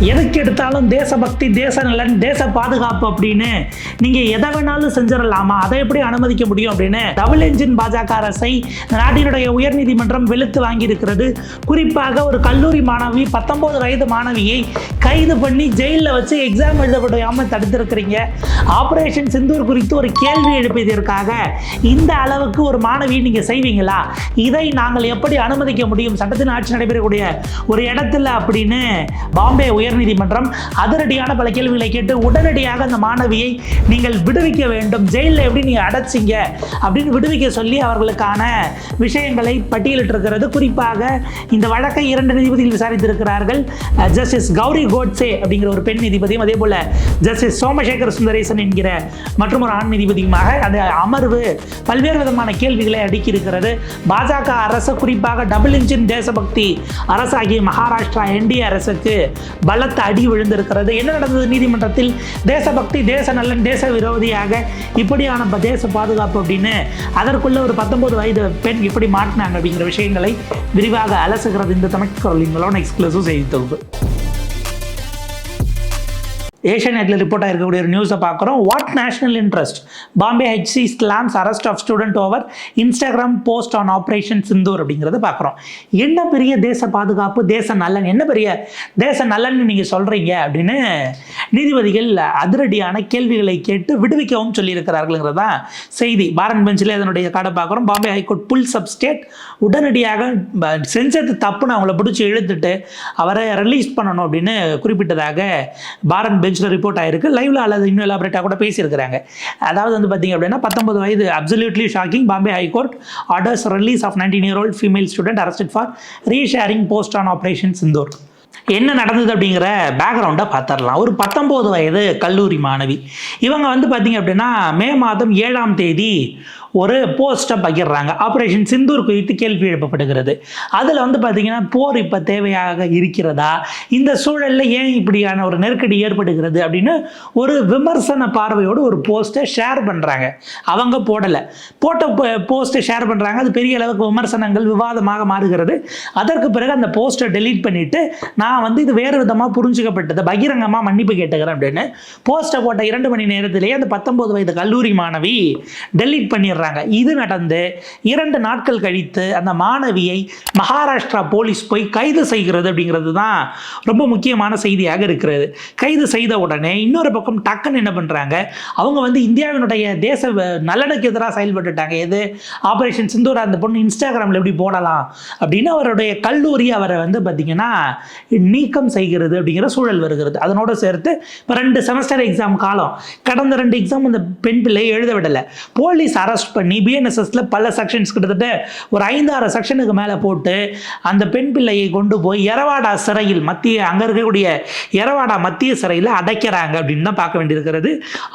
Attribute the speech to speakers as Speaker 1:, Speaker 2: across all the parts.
Speaker 1: எதுக்கு எடுத்தாலும் தேசபக்தி தேச நலன் தேச பாதுகாப்பு அப்படின்னு நீங்க எதை வேணாலும் செஞ்சிடலாமா? அதை எப்படி அனுமதிக்க முடியும் அப்படின்னு டபுள் என்ஜின் பாஜக அரசை நாட்டினுடைய உயர்நீதிமன்றம் வெளுத்து வாங்கியிருக்கிறது. குறிப்பாக ஒரு கல்லூரி மாணவி பத்தொன்பது வயது மாணவியை கைது பண்ணி ஜெயிலில் வச்சு எக்ஸாம் எழுத தடுத்திருக்கிறீங்க. ஆபரேஷன் சிந்தூர் குறித்து ஒரு கேள்வி எழுப்பியதற்காக இந்த அளவுக்கு ஒரு மாணவியை நீங்க செய்வீங்களா? இதை நாங்கள் எப்படி அனுமதிக்க முடியும்? சட்டத்தின் ஆட்சி நடைபெறக்கூடிய ஒரு இடத்துல அப்படின்னு பாம்பே உயர்நீதிமன்றம் அதிரடியான பல கேள்விகளை கேட்டு உடனடியாக அந்த மாணவியை நீங்கள் விடுவிக்க வேண்டும். ஜெயிலில் எப்படி நீங்கள் அடைச்சிங்க? அப்படின்னு விடுவிக்க சொல்லி அவர்களுக்கான விஷயங்களை பட்டியலிட்டிருக்கிறது. குறிப்பாக இந்த வழக்கை இரண்டு நீதிபதிகள் விசாரித்திருக்கிறார்கள். ஜஸ்டிஸ் கௌரி கோட்ஸே அப்படிங்கிற ஒரு பெண் நீதிபதியும் அதே போல் ஜஸ்டிஸ் சோமசேகர் சுந்தரேசன் என்கிற மற்றும் ஒரு ஆண் நீதிபதியுமாக அந்த அமர்வு பல்வேறு விதமான கேள்விகளை அடுக்கியிருக்கிறது. பாஜக அரசு குறிப்பாக டபுள் இன்ஜின் தேசபக்தி அரசாகிய மகாராஷ்டிரா என்டிஏ அரசுக்கு பல பலத்த அடி விழுந்திருக்கிறது. என்ன நடந்தது நீதிமன்றத்தில்? தேசபக்தி தேச நலன் தேச விரோதியாக இப்படியான தேச பாதுகாப்பு அப்படின்னு அதற்குள்ள ஒரு பத்தொன்பது வயது பெண் இப்படி மாட்டினாங்க அப்படிங்கிற விஷயங்களை விரிவாக அலசுகிறது இந்த தமிழ் குரலிங்களோட எக்ஸ்க்ளூசிவ் செய்தி தொகுப்பு. ஏஷியா நெட்டில் ரிப்போர்ட் ஆகிருக்கக்கூடிய ஒரு நியூஸை பார்க்குறோம். What national interest Bombay HC slams arrest of student over Instagram post on operation Sindoor அப்படிங்கிறத பார்க்குறோம். என்ன பெரிய தேச பாதுகாப்பு தேச நலன்? என்ன பெரிய தேச நலன் நீங்கள் சொல்கிறீங்க அப்படின்னு நீதிபதிகள் அதிரடியான கேள்விகளை கேட்டு விடுவிக்கவும் சொல்லியிருக்கிறார்கள்ங்கிறது தான் செய்தி. பாரன் பெஞ்சில் அதனுடைய கார்டை பார்க்குறோம். Bombay high court pulls up state உடனடியாக செஞ்சது தப்புன்னு அவங்கள பிடிச்சி இழுத்துட்டு அவரை ரிலீஸ் பண்ணணும் அப்படின்னு குறிப்பிட்டதாக பாரன் பெஞ்சில் ரிப்போர்ட் ஆயிருக்கு. லைவ்ல அல்லது இன்னும் எலாபரேட்டாக கூட பேசியிருக்கிறாங்க. அதாவது வந்து பார்த்தீங்க அப்படின்னா பத்தொன்பது வயது absolutely shocking Bombay high court orders release of nineteen year old female student arrested for resharing post on operation Sindoor என்ன நடந்தது அப்படிங்கிற பேக்ரவுண்டை பார்த்துடலாம் ஒரு பத்தொம்போது வயது கல்லூரி மாணவி. இவங்க வந்து பார்த்தீங்க அப்படின்னா மே மாதம் ஏழாம் தேதி ஒரு போஸ்ட்டை பகிர்றாங்க. ஆப்ரேஷன் சிந்தூர் குறித்து கேள்வி எழுப்பப்படுகிறது. அதில் வந்து பார்த்தீங்கன்னா போர் இப்போ தேவையாக இருக்கிறதா? இந்த சூழலில் ஏன் இப்படியான ஒரு நெருக்கடி ஏற்படுகிறது அப்படின்னு ஒரு விமர்சன பார்வையோடு ஒரு போஸ்ட்டை ஷேர் பண்ணுறாங்க அவங்க போடலை. போட்ட போஸ்ட்டை ஷேர் பண்ணுறாங்க அது பெரிய அளவுக்கு விமர்சனங்கள் விவாதமாக மாறுகிறது. அதற்கு பிறகு அந்த போஸ்ட்டை டெலீட் பண்ணிவிட்டு நான் வந்து இது வேறு விதமாக புரிஞ்சுக்கப்பட்டது பகிரங்கமாக மன்னிப்பு கேட்டுக்கிறேன் அப்படின்னு போஸ்ட்டை போட்ட இரண்டு மணி நேரத்திலேயே அந்த பத்தொம்போது வயது கல்லூரி மாணவி டெலீட் பண்ணிடுறாங்க. இது நடந்து இரண்டு நாட்கள் கழித்து அந்த மாணவியை மகாராஷ்டிரா போலீஸ் போய் கைது செய்கிறது அப்படிங்கிறது தான் ரொம்ப முக்கியமான செய்தியாக இருக்கிறது. கைது செய்த உடனே இன்னொரு பக்கம் டக்குன்னு என்ன பண்ணுறாங்க அவங்க வந்து இந்தியாவினுடைய தேச நலனுக்கு எதிராக செயல்பட்டுட்டாங்க. எது? ஆபரேஷன் சிந்தூரா அந்த பொண்ணு இன்ஸ்டாகிராமில் எப்படி போடலாம் அப்படின்னு அவருடைய கல்லூரி அவரை வந்து பார்த்தீங்கன்னா நீக்கம் செய்கிறது அப்படிங்கிற சூழல் வருகிறது. அதனோட சேர்த்து இப்போ ரெண்டு செமஸ்டர் எக்ஸாம் காலம். கடந்த ரெண்டு எக்ஸாம் அந்த பெண் பிள்ளையை எழுத விடலை. போலீஸ் அரெஸ்ட் பண்ணி பிஎன்எஸ்எஸ்ல பல செக்ஷன்ஸ் கிட்டத்தட்ட ஒரு ஐந்தாறு செக்ஷனுக்கு மேலே போட்டு அந்த பெண் பிள்ளையை கொண்டு போய் எரவாடா சிறையில் மத்திய அங்கே இருக்கக்கூடிய எரவாடா மத்திய சிறையில் அடைக்கிறாங்க அப்படின்னு தான் பார்க்க வேண்டியிருக்கிறது.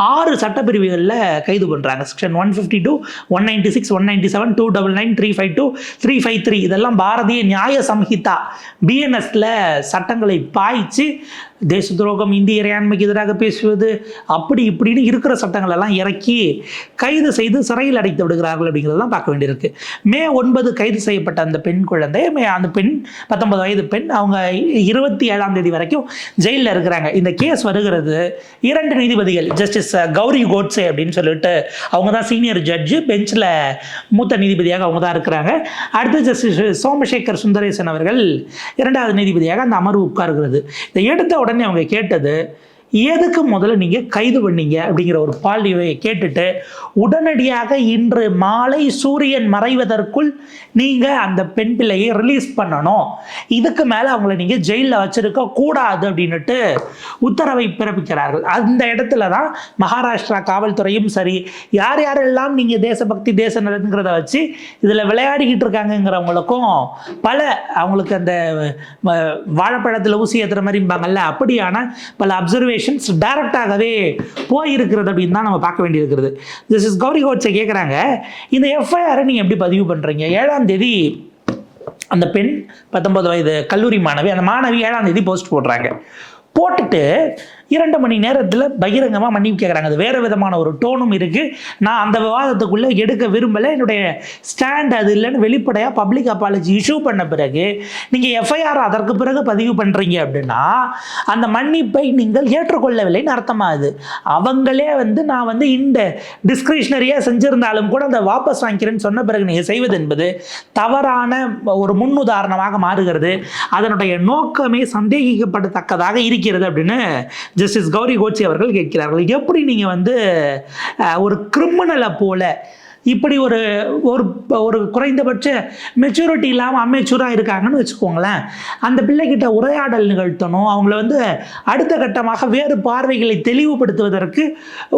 Speaker 1: ஆறு சட்டப்பிரிவுகளில் கைது பண்ணுறாங்க section one fifty two one ninety six one ninety seven two double nine three five two three five three இதெல்லாம் பாரதிய நியாய சம்ஹிதா பிஎன்எஸ்ல சட்டங்களை பாய்ச்சி தேச துரோகம் இந்திய இறையாண்மைக்கு எதிராக பேசுவது அப்படி இப்படின்னு இருக்கிற சட்டங்கள் எல்லாம் இறக்கி கைது செய்து சிறையில் அடைத்து விடுகிறார்கள் அப்படிங்கிறதெல்லாம் பார்க்க வேண்டியிருக்கு. மே ஒன்பது கைது செய்யப்பட்ட அந்த பெண் குழந்தை மே அந்த பெண் பத்தொன்பது வயது பெண் அவங்க இருபத்தி ஏழாம் தேதி வரைக்கும் ஜெயிலில் இருக்கிறாங்க. இந்த கேஸ் வருகிறது. இரண்டு நீதிபதிகள் ஜஸ்டிஸ் கௌரி கோட்ஸே அப்படின்னு சொல்லிட்டு அவங்க தான் சீனியர் ஜட்ஜு பெஞ்சில் மூத்த நீதிபதியாக அவங்க தான் இருக்கிறாங்க. அடுத்து ஜஸ்டிஸ் சோமசேகர் சுந்தரேசன் அவர்கள் இரண்டாவது நீதிபதியாக அந்த அமர்வு உட்காருகிறது. இதை எடுத்த உடனே அவங்க கேட்டது எதுக்கு முதல்ல நீங்கள் கைது பண்ணீங்க அப்படிங்கிற ஒரு பால்வியை கேட்டுட்டு உடனடியாக இன்று மாலை சூரியன் மறைவதற்குள் நீங்கள் அந்த பெண் பிள்ளையை ரிலீஸ் பண்ணணும். இதுக்கு மேலே அவங்கள நீங்கள் ஜெயிலில் வச்சிருக்க கூடாது அப்படின்னுட்டு உத்தரவை பிறப்பிக்கிறார்கள். அந்த இடத்துல தான் மகாராஷ்டிரா காவல்துறையும் சரி யார் யாரெல்லாம் நீங்கள் தேசபக்தி தேச நலனுங்கிறத வச்சு இதில் விளையாடிக்கிட்டு இருக்காங்கங்கிறவங்களுக்கும் பல அவங்களுக்கு அந்த வாழைப்பழத்தில் ஊசி ஏற்றுற மாதிரிம்பாங்கல்ல அப்படியான பல அப்சர்வேஷன் அப்சர்வேஷன்ஸ் டைரக்டாகவே போயிருக்கிறது அப்படின்னு தான் நம்ம பார்க்க வேண்டியிருக்கிறது. திஸ் இஸ் கௌரி கோட்ஸை கேட்குறாங்க இந்த எஃப்ஐஆரை நீங்கள் எப்படி பதிவு பண்ணுறீங்க ஏழாம் தேதி அந்த பெண் பத்தொன்பது வயது கல்லூரி மாணவி அந்த மாணவி ஏழாம் தேதி போஸ்ட் போடுறாங்க. போட்டுட்டு இரண்டு மணி நேரத்தில் பகிரங்கமாக மன்னிப்பு கேட்குறாங்க அது வேறு விதமான ஒரு டோனும் இருக்குது நான் அந்த விவாதத்துக்குள்ளே எடுக்க விரும்பலை. என்னுடைய ஸ்டாண்ட் அது இல்லைன்னு வெளிப்படையாக பப்ளிக் அப்பாலஜி இஷ்யூ பண்ண பிறகு நீங்கள் எஃப்ஐஆர் அதற்கு பிறகு பதிவு பண்ணுறீங்க அப்படின்னா அந்த மன்னிப்பை நீங்கள் ஏற்றுக்கொள்ளவில்லைன்னு அர்த்தமாகுது அவங்களே வந்து நான் வந்து இந்த டிஸ்கிரிஷனரியாக செஞ்சிருந்தாலும் கூட அந்த வாபஸ் வாங்கிக்கிறேன்னு சொன்ன பிறகு நீங்கள் செய்வது என்பது தவறான ஒரு முன்னுதாரணமாக மாறுகிறது. அதனுடைய நோக்கமே சந்தேகிக்கப்படத்தக்கதாக இருக்கிறது அப்படின்னு ஜஸ்டிஸ் கௌரி கோச்சி அவர்கள் கேட்கிறார்கள். எப்படி நீங்கள் வந்து ஒரு கிரிமினலை போல இப்படி ஒரு ஒரு ஒரு குறைந்தபட்ச மெச்சூரிட்டி இல்லாமல் அமெச்சூராக இருக்காங்கன்னு வச்சுக்கோங்களேன். அந்த பிள்ளைகிட்ட உரையாடல் நிகழ்த்தணும். அவங்கள வந்து அடுத்த கட்டமாக வேறு பார்வைகளை தெளிவுபடுத்துவதற்கு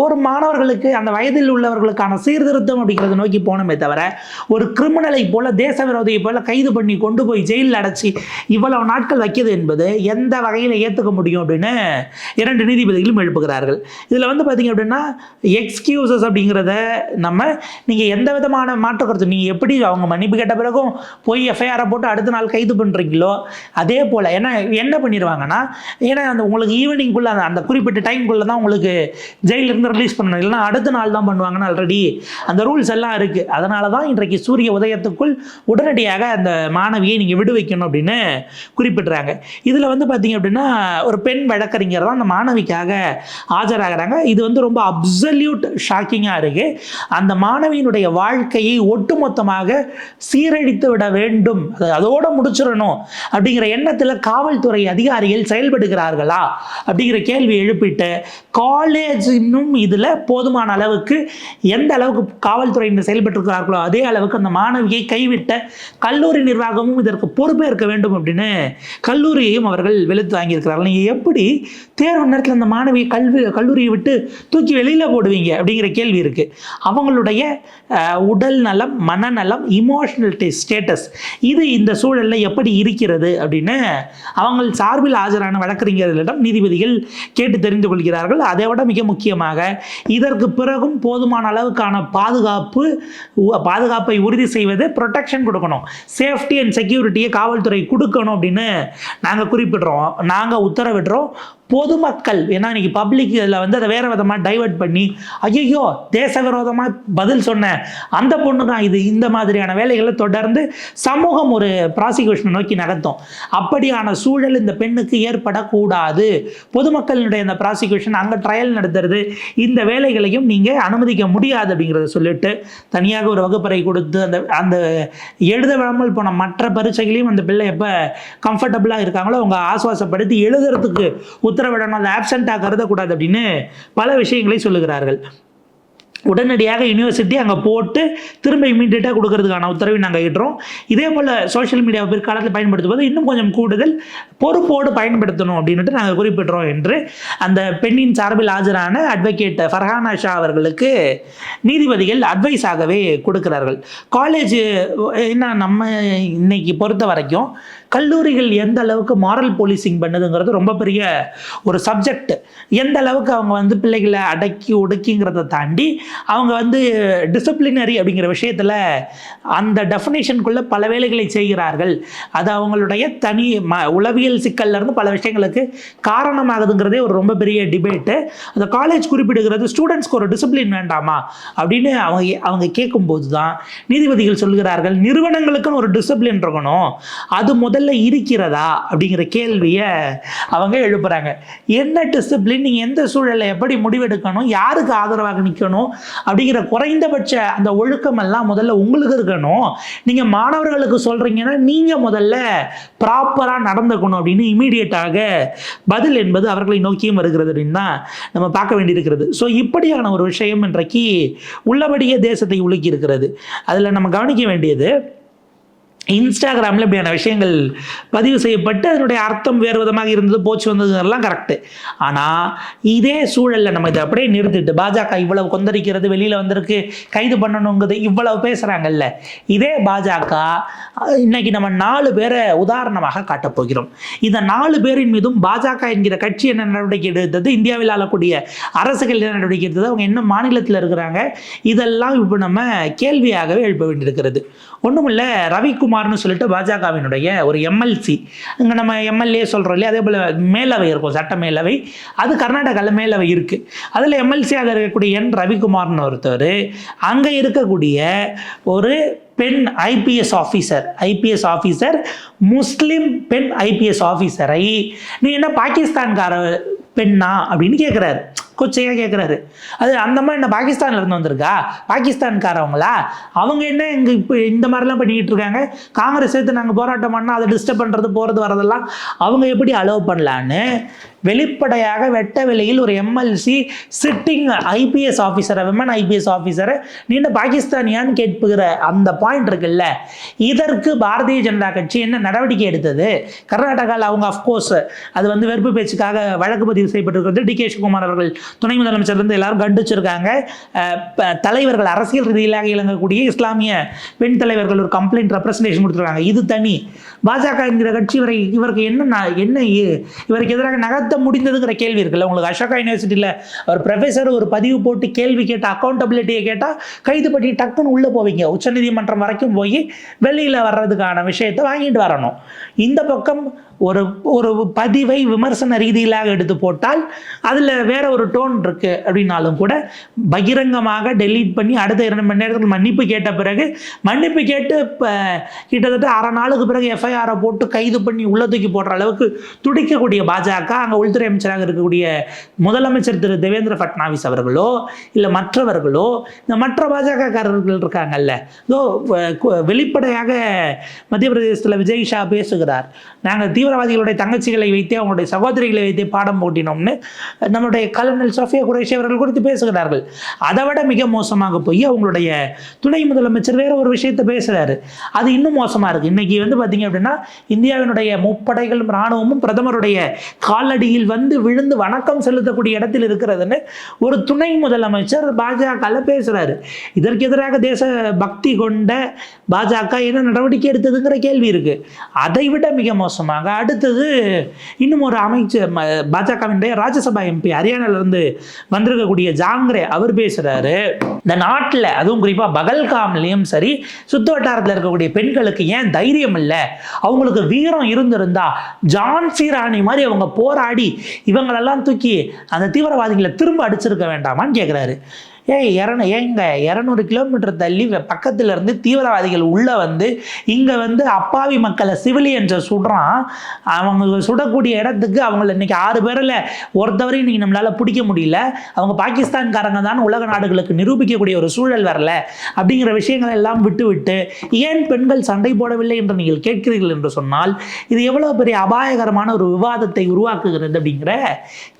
Speaker 1: ஒரு மாணவர்களுக்கு அந்த வயதில் உள்ளவர்களுக்கான சீர்திருத்தம் அப்படிங்கிறத நோக்கி போனோமே தவிர ஒரு கிரிமினலை போல தேச விரோதியை போல கைது பண்ணி கொண்டு போய் ஜெயிலில் அடைச்சி இவ்வளவு நாட்கள் வைக்கிறது என்பது எந்த வகையில் ஏற்றுக்க முடியும் அப்படின்னு இரண்டு நீதிபதிகளும் எழுப்புகிறார்கள். இதில் வந்து பார்த்தீங்க அப்படின்னா எக்ஸ்கியூசஸ் அப்படிங்கிறத நம்ம நீங்கள் எந்த விதமான மாற்று கருத்து? நீங்கள் எப்படி அவங்க மன்னிப்பு கேட்ட பிறகும் போய் எஃப்ஐஆரை போட்டு அடுத்த நாள் கைது பண்ணுறீங்களோ அதே போல் ஏன்னா என்ன பண்ணிடுவாங்கன்னா ஏன்னா அந்த உங்களுக்கு ஈவினிங்குள்ளே அந்த அந்த குறிப்பிட்ட டைம்குள்ளே தான் உங்களுக்கு ஜெயிலிருந்து ரிலீஸ் பண்ணணும். இல்லைன்னா அடுத்த நாள் தான் பண்ணுவாங்கன்னு ஆல்ரெடி அந்த ரூல்ஸ் எல்லாம் இருக்குது அதனால தான் இன்றைக்கு சூரிய உதயத்துக்குள் உடனடியாக அந்த மாணவியை நீங்கள் விடு வைக்கணும் அப்படின்னு குறிப்பிட்றாங்க. இதில் வந்து பார்த்தீங்க அப்படின்னா ஒரு பெண் வழக்கறிஞர் தான் அந்த மாணவிக்காக ஆஜராகிறாங்க. இது வந்து ரொம்ப அப்சல்யூட் ஷாக்கிங்காக இருக்குது அந்த மனிதனுடைய வாழ்க்கையை ஒட்டுமொத்தமாக சீரழித்து விட வேண்டும். அது அதோட முடிச்சிடணும். அப்படிங்கிற எண்ணத்தில் காவல்துறை அதிகாரிகள் செயல்படுகிறார்களா? அப்படிங்கிற கேள்வி எழுப்பிட்டு காலேஜ் இன்னும் இதில் போதுமான அளவுக்கு எந்த அளவுக்கு காவல்துறையினர் செயல்பட்டிருக்கிறார்களோ அதே அளவுக்கு அந்த மாணவியை கைவிட்ட கல்லூரி நிர்வாகமும் இதற்கு பொறுப்பேற்க வேண்டும் அப்படின்னு கல்லூரியையும் அவர்கள் வெளுத்து வாங்கியிருக்கிறார்கள். நீங்கள் எப்படி தேர்வு நேரத்தில் அந்த மாணவியை கல்வி கல்லூரியை விட்டு தூக்கி வெளியில் போடுவீங்க? அப்படிங்கிற கேள்வி இருக்குது அவங்களுடைய உடல் நலம் மனநலம் இமோஷனல் ஸ்டேட்டஸ் இது இந்த சூழலில் எப்படி இருக்கிறது அப்படின்னு அவங்க சார்பில் ஆஜரான வழக்கறிஞர்களிடம் நீதிபதிகள் கேட்டு தெரிந்து கொள்கிறார்கள். அதை விட மிக முக்கியமாக இதற்கு பிறகும் போதுமான அளவுக்கான பாதுகாப்பு பாதுகாப்பை உறுதி செய்வது ப்ரொடெக்ஷன் கொடுக்கணும். சேஃப்டி அண்ட் செக்யூரிட்டியை காவல்துறை கொடுக்கணும் அப்படின்னு நாங்கள் குறிப்பிடுறோம். நாங்கள் உத்தரவிடுறோம். பொதுமக்கள் ஏன்னா இன்னைக்கு பப்ளிக் இதில் வந்து அதை வேற விதமாக டைவர்ட் பண்ணி ஐயோ தேச விரோதமாக பதில் சொன்ன அந்த பொண்ணு தான் இது. இந்த மாதிரியான வேலைகளை தொடர்ந்து சமூகம் ஒரு ப்ராசிக்யூஷனை நோக்கி நடத்தும் அப்படியான சூழல் இந்த பெண்ணுக்கு ஏற்படக்கூடாது. பொதுமக்களினுடைய இந்த ப்ராசிக்யூஷன் அங்கே ட்ரையல் நடத்துறது இந்த வேலைகளையும் நீங்கள் அனுமதிக்க முடியாது அப்படிங்கிறத சொல்லிட்டு தனியாக ஒரு வகுப்பறை கொடுத்து அந்த அந்த எழுத விடாமல் போன மற்ற பரீட்சைகளையும் அந்த பிள்ளை எப்போ கம்ஃபர்டபுளாக இருக்காங்களோ அவங்க ஆசுவாசப்படுத்தி எழுதுறதுக்கு உத்தரவிடணும் அதை ஆப்சண்ட்டாக கருதக்கூடாது அப்படின்னு பல விஷயங்களை சொல்லுகிறார்கள். உடனடியாக யூனிவர்சிட்டி அங்கே போட்டு திரும்ப இமீடியட்டாக கொடுக்கறதுக்கான உத்தரவை நாங்கள் இடுறோம் இதே போல் சோஷியல் மீடியாவை பிற்காலத்தில் பயன்படுத்தும் போது இன்னும் கொஞ்சம் கூடுதல் பொறுப்போடு பயன்படுத்தணும் அப்படின்ட்டு நாங்கள் குறிப்பிடுறோம் என்று அந்த பெண்ணின் சார்பில் ஆஜரான அட்வொகேட் ஃபர்ஹானா ஷா அவர்களுக்கு நீதிபதிகள் அட்வைஸாகவே கொடுக்கிறார்கள். காலேஜ் என்ன நம்ம இன்னைக்கு பொறுத்த வரைக்கும் கல்லூரிகள் எந்த அளவுக்கு மாரல் போலீசிங் பண்ணுதுங்கிறது ரொம்ப பெரிய ஒரு சப்ஜெக்ட் எந்த அளவுக்கு அவங்க வந்து பிள்ளைகளை அடக்கி ஒடுக்கிங்கிறத தாண்டி அவங்க வந்து டிசிப்ளினரி அப்படிங்கிற விஷயத்தில் அந்த டெஃபினேஷனுக்குள்ளே பல வேலைகளை செய்கிறார்கள். அது அவங்களுடைய தனி ம உளவியல் சிக்கல்ல இருந்து பல விஷயங்களுக்கு காரணமாகுதுங்கிறதே ஒரு ரொம்ப பெரிய டிபேட்டு அந்த காலேஜ் குறிப்பிடுகிறது ஸ்டூடெண்ட்ஸ்க்கு ஒரு டிசிப்ளின் வேண்டாமா? அப்படின்னு அவங்க அவங்க கேட்கும்போது தான் நீதிபதிகள் சொல்கிறார்கள் நிறுவனங்களுக்குன்னு ஒரு டிசிப்ளின் இருக்கணும். அது முதல்ல இருக்கிறதா அப்படிங்கிற கேள்வியை அவங்க எழுப்புறாங்க. என்ன டிசிப்ளின் நீங்கள் எந்த சூழலில் எப்படி முடிவெடுக்கணும் யாருக்கு ஆதரவாக நிற்கணும் அப்படிங்கிற குறைந்தபட்ச அந்த ஒழுக்கம் எல்லாம் முதல்ல உங்களுக்கு இருக்கணும். நீங்கள் மாணவர்களுக்கு சொல்கிறீங்கன்னா நீங்கள் முதல்ல ப்ராப்பராக நடந்துக்கணும் அப்படின்னு இமீடியட்டாக பதில் என்பது அவர்களை நோக்கியும் வருகிறது அப்படின்னு தான் நம்ம பார்க்க வேண்டியிருக்கிறது. ஸோ இப்படியான ஒரு விஷயம் இன்றைக்கு உள்ளபடியே தேசத்தை உலுக்கி இருக்கிறது. அதில் நம்ம கவனிக்க வேண்டியது இன்ஸ்டாகிராமில் இப்படியான விஷயங்கள் பதிவு செய்யப்பட்டு அதனுடைய அர்த்தம் வேறு விதமாக இருந்தது போச்சு வந்ததுலாம் கரெக்டு ஆனால் இதே சூழலில் நம்ம இதை அப்படியே நிறுத்திட்டு பாஜக இவ்வளவு கொந்தளிக்கிறது வெளியில் வந்திருக்கு கைது பண்ணணுங்கிறது இவ்வளவு பேசுகிறாங்கல்ல இதே பாஜக இன்னைக்கு நம்ம நாலு பேரை உதாரணமாக காட்டப்போகிறோம் இந்த நாலு பேரின் மீதும் பாஜக என்கிற கட்சி என்ன நடவடிக்கை எடுத்தது இந்தியாவில் ஆளக்கூடிய அரசுகள் என்ன நடவடிக்கை எடுத்தது அவங்க என்ன மாநிலத்தில் இருக்கிறாங்க இதெல்லாம் இப்போ நம்ம கேள்வியாகவே எழுப்ப வேண்டியிருக்கிறது. ஒன்றுமில்ல ரவிக்குமார் குமார்னு சொல்லிட்டு பாஜகவினுடைய ஒரு எம்எல்சி இங்கே நம்ம எம்எல்ஏ சொல்கிறோம் இல்லையா? அதே போல் மேலவை இருக்கும் சட்ட மேலவை அது கர்நாடகாவில் மேலவை இருக்குது அதில் எம்எல்சியாக இருக்கக்கூடிய என் ரவிக்குமார்னு ஒருத்தர் அங்கே இருக்கக்கூடிய ஒரு பெண் IPS officer IPS officer Muslim பெண் ஐபிஎஸ் ஆஃபீஸரை நீ என்ன பாகிஸ்தான்கார பெண்ணா? அப்படின்னு கேட்குறாரு கொச்சையாக கேட்குறாரு அது அந்த மாதிரி என்ன பாகிஸ்தான்ல இருந்து வந்திருக்கா? பாகிஸ்தான்காரவங்களா? அவங்க என்ன இங்கே இப்போ இந்த மாதிரிலாம் பண்ணிக்கிட்டு இருக்காங்க? காங்கிரஸ் சேர்த்து நாங்கள் போராட்டம் பண்ணால் அதை டிஸ்டர்ப் பண்ணுறது போகிறது வரதெல்லாம் அவங்க எப்படி அலோவ் பண்ணலான்னு? வெளிப்படையாக வெட்ட வெளியில் ஒரு எம்எல்சி சிட்டிங் ஐபிஎஸ் ஆஃபீஸரை விமன் ஐபிஎஸ் ஆஃபீஸரை நீண்ட பாகிஸ்தானியான்னு கேட்புகிற அந்த பாயிண்ட் இருக்குல்ல. இதற்கு பாரதிய ஜனதா கட்சி என்ன நடவடிக்கை எடுத்தது? கர்நாடகாவில் அவங்க அஃப்கோர்ஸ் அது வந்து வெறுப்பு பேச்சுக்காக வழக்கு பதிவு செய்யப்பட்டிருக்கிறது. டி. கே. சிவகுமார் அவர்கள் துணை முதலமைச்சர் இருந்து எல்லாரும் கண்டிச்சிருக்காங்க. தலைவர்கள் அரசியல் ரீதியிலாக இழங்கக்கூடிய இஸ்லாமிய பெண் தலைவர்கள் ஒரு கம்ப்ளைண்ட் ரெப்ரஸன்டேஷன் கொடுத்துருக்காங்க. இது தனி. பாஜக என்கிற கட்சி இவரை இவருக்கு என்ன என்ன இவருக்கு எதிராக நகர்த்த முடிந்ததுங்கிற கேள்வி இருக்குல்ல? உங்களுக்கு அசோகா யூனிவர்சிட்டியில் ஒரு ப்ரொஃபஸர் ஒரு பதிவு போட்டு கேள்வி கேட்ட அக்கௌண்டபிலிட்டியை கேட்டால் கைது பண்ணி டக்குன்னு உள்ளே போவீங்க. உச்சநீதிமன்றம் வரைக்கும் போய் வெளியில் வர்றதுக்கான விஷயத்தை வாங்கிட்டு வரணும். இந்த பக்கம் ஒரு ஒரு பதிவை விமர்சன ரீதியிலாக எடுத்து போட்டால் அதில் வேற ஒரு டோன் இருக்குது அப்படின்னாலும் கூட பகிரங்கமாக டெலீட் பண்ணி அடுத்த இரண்டு மணி நேரத்தில் மன்னிப்பு கேட்ட பிறகு மன்னிப்பு கேட்டு இப்போ கிட்டத்தட்ட அரை நாளுக்கு பிறகு எஃப்ஐஆரை போட்டு கைது பண்ணி உள்ள தூக்கி போடுற அளவுக்கு துடிக்கக்கூடிய பாஜக அங்கே உள்துறை அமைச்சராக இருக்கக்கூடிய முதலமைச்சர் திரு தேவேந்திர ஃபட்னாவிஸ் அவர்களோ இல்லை மற்றவர்களோ இந்த மற்ற பாஜகக்காரர்கள் இருக்காங்கல்ல இதோ வெளிப்படையாக மத்திய பிரதேசத்தில் விஜய் ஷா பேசுகிறார். நாங்கள் தீவிரவாதிகளுடைய தங்கச்சிகளை வைத்தே அவங்களுடைய சகோதரிகளை வைத்தே பாடம் போட்டினோம்னு நம்மளுடைய கலனல் சோஃபியா குரேஷி அவர்கள் குறித்து பேசுகிறார்கள். அதை விட மிக மோசமாக போய் அவங்களுடைய துணை முதலமைச்சர் வேற ஒரு விஷயத்தை பேசுகிறாரு அது இன்னும் மோசமா இருக்கு. இன்னைக்கு வந்து பார்த்தீங்க அப்படின்னா இந்தியாவினுடைய முப்படைகளும் இராணுவமும் பிரதமருடைய காலடியில் வந்து விழுந்து வணக்கம் செலுத்தக்கூடிய இடத்தில் இருக்கிறதுன்னு ஒரு துணை முதலமைச்சர் பாஜகவில் பேசுறாரு. இதற்கு எதிராக தேச பக்தி கொண்ட பாஜக என்ன நடவடிக்கை எடுத்ததுங்கிற கேள்வி இருக்கு. அதை விட மிக மோசமாக அடுத்தது இன்னும் ஒரு அமைச்சர் பாஜகவினுடைய ராஜ்யசபா எம்பி ஹரியானாவிலிருந்து வந்திருக்கக்கூடிய ஜாங்கரே அவர் பேசுகிறாரு இந்த நாட்டில் அதுவும் குறிப்பாக பகல்காம்லேயும் சரி சுத்த வட்டாரத்தில் இருக்கக்கூடிய பெண்களுக்கு ஏன் தைரியம் இல்லை? அவங்களுக்கு வீரம் இருந்திருந்தா ஜான்சி ராணி மாதிரி அவங்க போராடி இவங்களெல்லாம் தூக்கி அந்த தீவிரவாதிகளை திரும்ப அடிச்சிருக்க வேண்டாமான்னு கேட்குறாரு ஏய் இரநூ ஏங்க இரநூறு கிலோமீட்டர் தள்ளி பக்கத்துல இருந்து தீவிரவாதிகள் உள்ளே வந்து இங்கே வந்து அப்பாவி மக்களை சிவிலியன்ஸை சுடுறான். அவங்க சுடக்கூடிய இடத்துக்கு அவங்கள இன்னைக்கு ஆறு பேரில் ஒருத்தவரையும் இன்னைக்கு நம்மளால் பிடிக்க முடியல. அவங்க பாகிஸ்தான்காரங்க தான் உலக நாடுகளுக்கு நிரூபிக்கக்கூடிய ஒரு சூழல் வரல. அப்படிங்கிற விஷயங்களை எல்லாம் விட்டுவிட்டு ஏன் பெண்கள் சண்டை போடவில்லை என்று நீங்கள் கேட்கிறீர்கள் என்று சொன்னால் இது எவ்வளவு பெரிய அபாயகரமான ஒரு விவாதத்தை உருவாக்குகிறது அப்படிங்கிற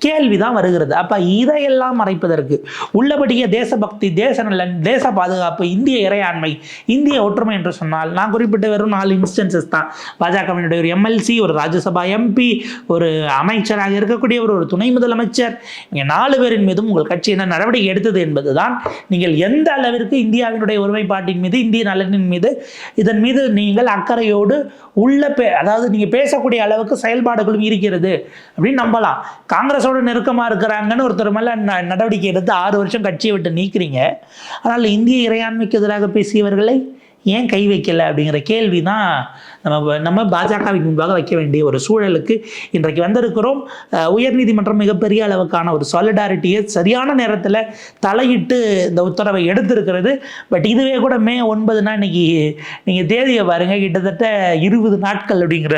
Speaker 1: கேள்வி தான் வருகிறது. அப்ப இதையெல்லாம் மறைப்பதற்கு உள்ளபடியே தேசபக்தி தேச நலன் தேச பாதுகாப்பு இந்திய இறையாண்மை இந்திய ஒற்றுமை என்று சொன்னால் நான் குறிப்பிட்ட வெறும் நாலு இன்ஸ்டன்சஸ் தான். பாஜகவினுடைய ஒரு எம்எல்சி ஒரு ராஜ்யசபா எம்பி ஒரு அமைச்சராக இருக்கக்கூடிய ஒரு துணை முதலமைச்சர் இங்கே நாலு பேரின் மீதும் உங்கள் கட்சி என்ன நடவடிக்கை எடுத்தது என்பதுதான். நீங்கள் எந்த அளவிற்கு இந்தியாவினுடைய ஒருமைப்பாட்டின் மீது இந்திய நலனின் மீது இதன் மீது நீங்கள் அக்கறையோடு உள்ள பே அதாவது நீங்கள் பேசக்கூடிய அளவுக்கு செயல்பாடுகளும் இருக்கிறது அப்படின்னு நம்பலாம். காங்கிரஸோட நெருக்கமாக இருக்கிறாங்கன்னு ஒருத்தர் மேலே ந- நடவடிக்கை எடுத்து ஆறு வருஷம் கட்சியை விட்டு நீக்கிறீங்க. ஆனால் இந்திய இறையாண்மைக்கு எதிராக பேசியவர்களை ஏன் கை வைக்கலை அப்படிங்கிற கேள்வி தான் நம்ம நம்ம பாஜகவின் முன்பாக வைக்க வேண்டிய ஒரு சூழலுக்கு இன்றைக்கு வந்திருக்கிறோம். உயர்நீதிமன்றம் மிகப்பெரிய அளவுக்கான ஒரு சாலிடாரிட்டியை சரியான நேரத்தில் தலையிட்டு இந்த உத்தரவை எடுத்திருக்கிறது. பட் இதுவே கூட மே ஒன்பதுனா இன்னைக்கு நீங்கள் தேதியை பாருங்க. கிட்டத்தட்ட இருபது நாட்கள் அப்படிங்கிற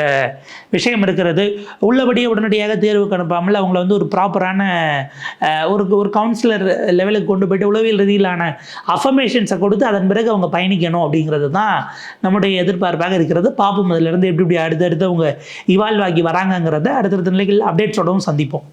Speaker 1: விஷயம் இருக்கிறது. உள்ளபடியே உடனடியாக தேர்வுக்கு அனுப்பாமல் அவங்கள வந்து ஒரு ப்ராப்பரான ஒரு ஒரு கவுன்சிலர் லெவலுக்கு கொண்டு போயிட்டு உளவியல் ரீதியிலான அஃபர்மேஷன்ஸை கொடுத்து அதன் பிறகு அவங்க பயணிக்கணும் அப்படிங்கிறது தான் நம்முடைய எதிர்பார்ப்பாக இருக்கிறது. பார்ப்போம் அதிலிருந்து எப்படி எப்படி அடுத்தடுத்து அவங்க இவால்வ் ஆகி வராங்கங்கிறத அடுத்தடுத்த நிலைகள் அப்டேட்ஸோடவும் சந்திப்போம்.